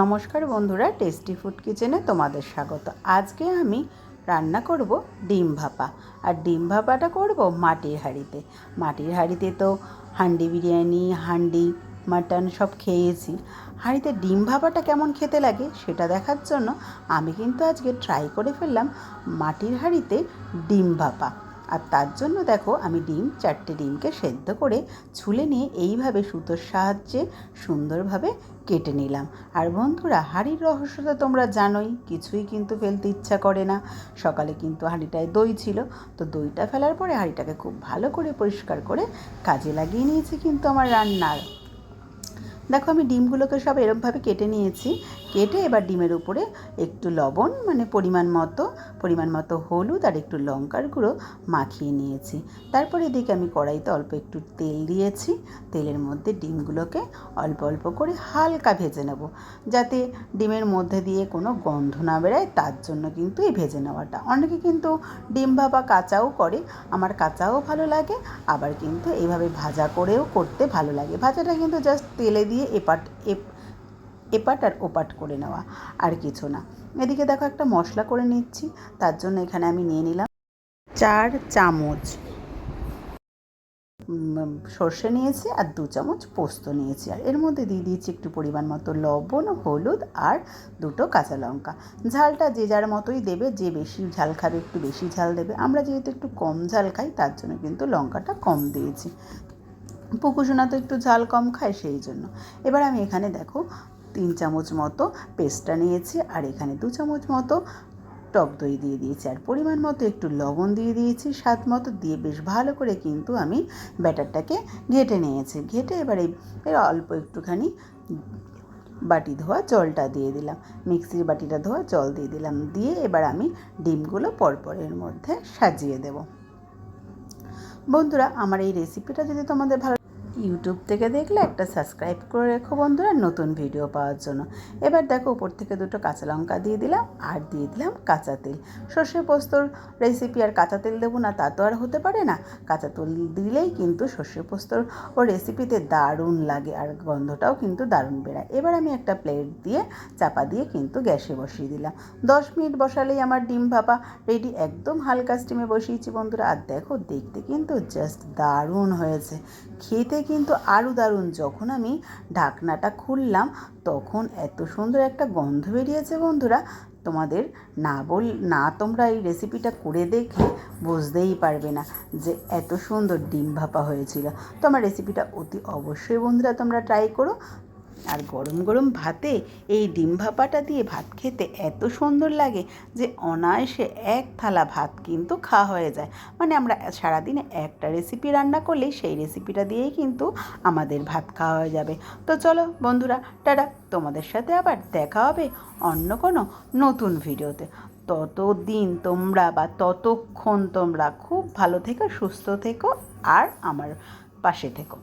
নমস্কার বন্ধুরা tasty food কিচেনে তোমাদের স্বাগত। আজকে আমি রান্না করব ডিম ভাপা। আর ডিম ভাপাটা করব মাটির হাঁড়িতে। মাটির হাঁড়িতে তো হান্ডি বিরিয়ানি হান্ডি মাটন সব খেয়েছি। হাঁড়িতে ডিম ভাপাটা কেমন খেতে লাগে সেটা দেখার জন্য আমি কিন্তু আজকে ট্রাই করে ফেললাম মাটির হাঁড়িতে ডিম ভাপা। আর তার জন্য দেখো আমি ডিম, চারটে ডিমকে সেদ্ধ করে ছুলে নিয়ে এইভাবে সুতোর সাহায্যে সুন্দরভাবে কেটে নিলাম। আর বন্ধুরা, হাঁড়ির রহস্যটা তোমরা জানোই, কিছুই কিন্তু ফেলতে ইচ্ছা করে না। সকালে কিন্তু হাঁড়িটায় দই ছিল, তো দইটা ফেলার পরে হাঁড়িটাকে খুব ভালো করে পরিষ্কার করে কাজে লাগিয়ে নিয়েছি কিন্তু আমার রান্নার। দেখো আমি ডিমগুলোকে সব এরমভাবে কেটে নিয়েছি কেটে এবার ডিমের উপরে একটু লবণ মানে পরিমাণ মতো পরিমাণ মতো হলুদ আর একটু লঙ্কার গুঁড়ো মাখিয়ে নিয়েছি। তারপরে এদিকে আমি কড়াইতে অল্প একটু তেল দিয়েছি। তেলের মধ্যে ডিমগুলোকে অল্প অল্প করে হালকা ভেজে নেব, যাতে ডিমের মধ্যে দিয়ে কোনো গন্ধ না বেরোয়। তার জন্য কিন্তু এই ভেজে নেওয়াটা। অনেকে কিন্তু ডিম ভাপা কাঁচাও করে, আমার কাঁচাও ভালো লাগে, আবার কিন্তু এইভাবে ভাজা করেও করতে ভালো লাগে। ভাজাটা কিন্তু জাস্ট তেলে দিয়ে এপাট, এপ এপাট আর ওপাট করে নেওয়া, আর কিছু না। এদিকে দেখো একটা মশলা করে নিচ্ছি, তার জন্য এখানে আমি নিয়ে নিলাম চার চামচ সর্ষে নিয়েছি আর দু চামচ পোস্ত নিয়েছি। আর এর মধ্যে দিয়ে দিয়েছি একটু পরিমাণ মতো লবণ, হলুদ আর দুটো কাঁচা লঙ্কা। ঝালটা যে যার মতোই দেবে, যে বেশি ঝাল খাবে একটু বেশি ঝাল দেবে। আমরা যেহেতু একটু কম ঝাল খাই, তার জন্য কিন্তু লঙ্কাটা কম দিয়েছি। পুকুসোনা তো একটু ঝাল কম খায়, সেই জন্য। এবার আমি এখানে দেখো তিন চামচ মতো পেস্টটা নিয়েছি আর এখানে দু চামচ মতো টক দই দিয়ে দিয়েছি। আর পরিমাণ মতো একটু লবণ দিয়ে দিয়েছি, স্বাদ মতো দিয়ে বেশ ভালো করে কিন্তু আমি ব্যাটারটাকে ঘেটে নিয়েছি। ঘেটে এবারে এর অল্প একটুখানি বাটি ধোয়া জলটা দিয়ে দিলাম। মিক্সির বাটিটা ধোয়া জল দিয়ে দিলাম। দিয়ে এবার আমি ডিমগুলো পরপরের মধ্যে সাজিয়ে দেব। বন্ধুরা, আমার এই রেসিপিটা যদি তোমাদের ভালো ইউটিউব থেকে দেখলে একটা সাবস্ক্রাইব করে রেখো বন্ধুরা, নতুন ভিডিও পাওয়ার জন্য। এবার দেখো, উপর থেকে দুটো কাঁচা লঙ্কা দিয়ে দিলাম, আর দিয়ে দিলাম কাঁচা তেল। সর্ষে পোস্তর রেসিপি আর কাঁচা তেল দেবো না, তা তো আর হতে পারে না। কাঁচা তেল দিলেই কিন্তু সর্ষে পোস্তর ও রেসিপিতে দারুণ লাগে, আর গন্ধটাও কিন্তু দারুণ বেড়ায়। এবার আমি একটা প্লেট দিয়ে চাপা দিয়ে কিন্তু গ্যাসে বসিয়ে দিলাম। দশ মিনিট বসালেই আমার ডিম ভাপা রেডি একদম হালকা স্টিমে বসিয়েছি বন্ধুরা। আর দেখো, দেখতে কিন্তু জাস্ট দারুণ হয়েছে। খেতে কিন্তু আরও দারুণ, যখন আমি ঢাকনাটা খুললাম, তখন এত সুন্দর একটা গন্ধ বেরিয়েছে বন্ধুরা। তোমাদের না বল, না তোমরা এই রেসিপিটা করে দেখলে বুঝতেই পারবে না যে এত সুন্দর ডিম ভাপা হয়েছিল। তো আমার রেসিপিটা অতি অবশ্যই বন্ধুরা তোমরা ট্রাই করো। আর গরম গরম ভাতে এই ডিম ভাপাটা দিয়ে ভাত খেতে এত সুন্দর লাগে যে অনায়াসে এক থালা ভাত কিন্তু খাওয়া হয়ে যায়। মানে আমরা সারাদিনে একটা রেসিপি রান্না করলেই সেই রেসিপিটা দিয়েই কিন্তু আমাদের ভাত খাওয়া হয়ে যাবে। তো চলো বন্ধুরা, টাটা। তোমাদের সাথে আবার দেখা হবে অন্য কোনো নতুন ভিডিওতে। ততদিন তোমরা বা ততক্ষণ তোমরা খুব ভালো থেকো, সুস্থ থেকো আর আমার পাশে থেকো।